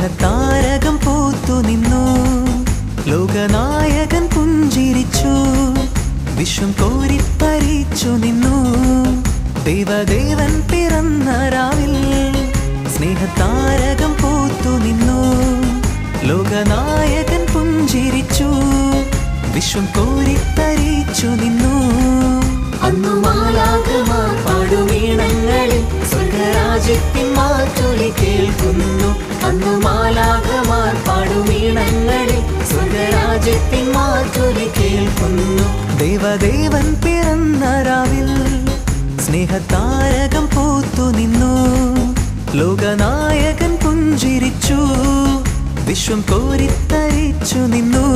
സ്നേഹതാരകം പൂത്തു നിന്നു. ലോകനായകൻ പുഞ്ചിരിച്ചു. വിശ്വം കോരിപ്പരിച്ചു നിന്നു. ദേവദേവൻ പിറന്നറാവിൽ സ്നേഹതാരകം പൂത്തു നിന്നു. ലോകനായകൻ പുഞ്ചിരിച്ചു. വിശ്വം കോരിത്തരിച്ചു നിന്നു. അന്നു മാലാകമാർ പാടുമീണങ്ങളിൽ സ്വർഗരാജ്യത്തിൻ മാറ്റു. മാറ്റൊലി കേൾക്കുന്നു. ദേവദേവൻ പിറന്ന രാവിൽ സ്നേഹതാരകം പൂത്തു നിന്നു. ലോകനായകൻ പുഞ്ചിരിച്ചു. വിശ്വം കോരിത്തരിച്ചു നിന്നു.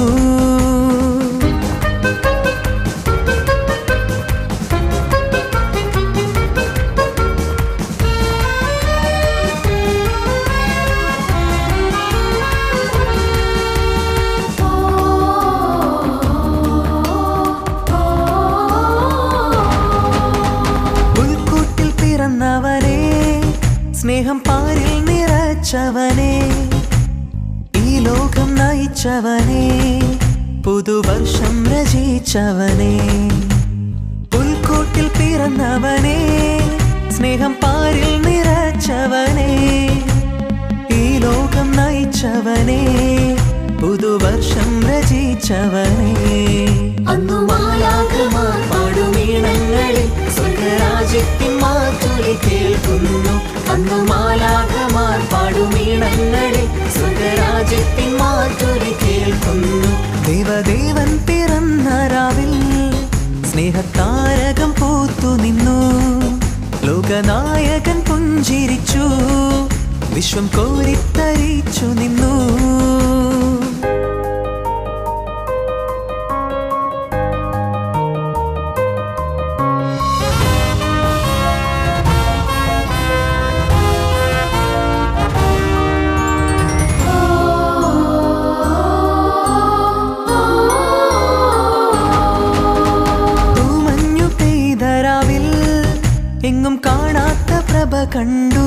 സ്നേഹം പാരിൽ നിറച്ചവനെ ഈ ലോകം നയിച്ചവനെ പുതുവർഷം രചിച്ചവനെ പുൽക്കൂട്ടിൽ പിറന്നവനെ സ്നേഹം പാരിൽ നിറച്ചവനെ ഈ ലോകം നയിച്ചവനെ പുതുവർഷം രചിച്ചവനെ. അന്നു മാലാകമാർ പാടുമീണങ്ങളിൽ സ്വർഗരാജ്യത്തിൻ കേൾക്കുന്നു. ദേവദേവൻ പിറന്ന രാവിൽ സ്നേഹത്താരകം പൂത്തു നിന്നു. ലോകനായകൻ പുഞ്ചിരിച്ചു. വിശ്വം കോരിത്തരിച്ചു നിന്നു. കണ്ടു.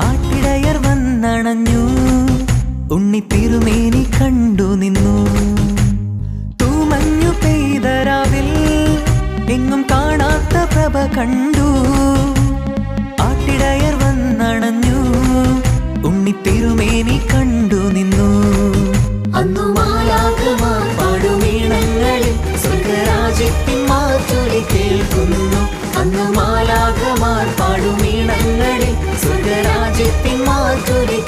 ആട്ടിടയർ വന്നണഞ്ഞു. ഉണ്ണി തിരുമേനി കണ്ടു നിന്നു. തൂമഞ്ഞു പെയ്തരാവിൽ എങ്ങും കാണാത്ത പ്രഭ കണ്ടു. ആട്ടിടയർ വന്നണഞ്ഞു. ഉണ്ണി തിരുമേനി കണ്ടു.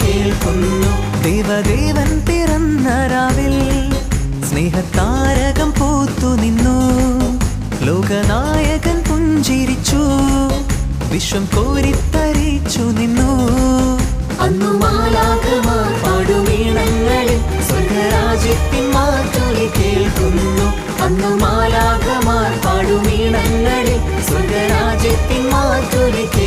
കേൾക്കുന്നു. ദേവദേവൻ പിറന്ന രാവിൽ സ്നേഹതാരകം പൂത്തു നിന്നു. ലോകനായകൻ പുഞ്ചിരിച്ചു. വിശ്വം കോരിത്തരിച്ചു നിന്നു. അന്നു മാലാകമാർ പാടുവീണങ്ങളിൽ സ്വർഗരാജ്യത്തിൻ മാറ്റൊലി കേൾക്കുന്നു. അന്നു മാലാകമാർ പാടുമീണങ്ങളിൽ സ്വർഗരാജ്യത്തിൻ മാറ്റൊലി കേൾക്കുന്നു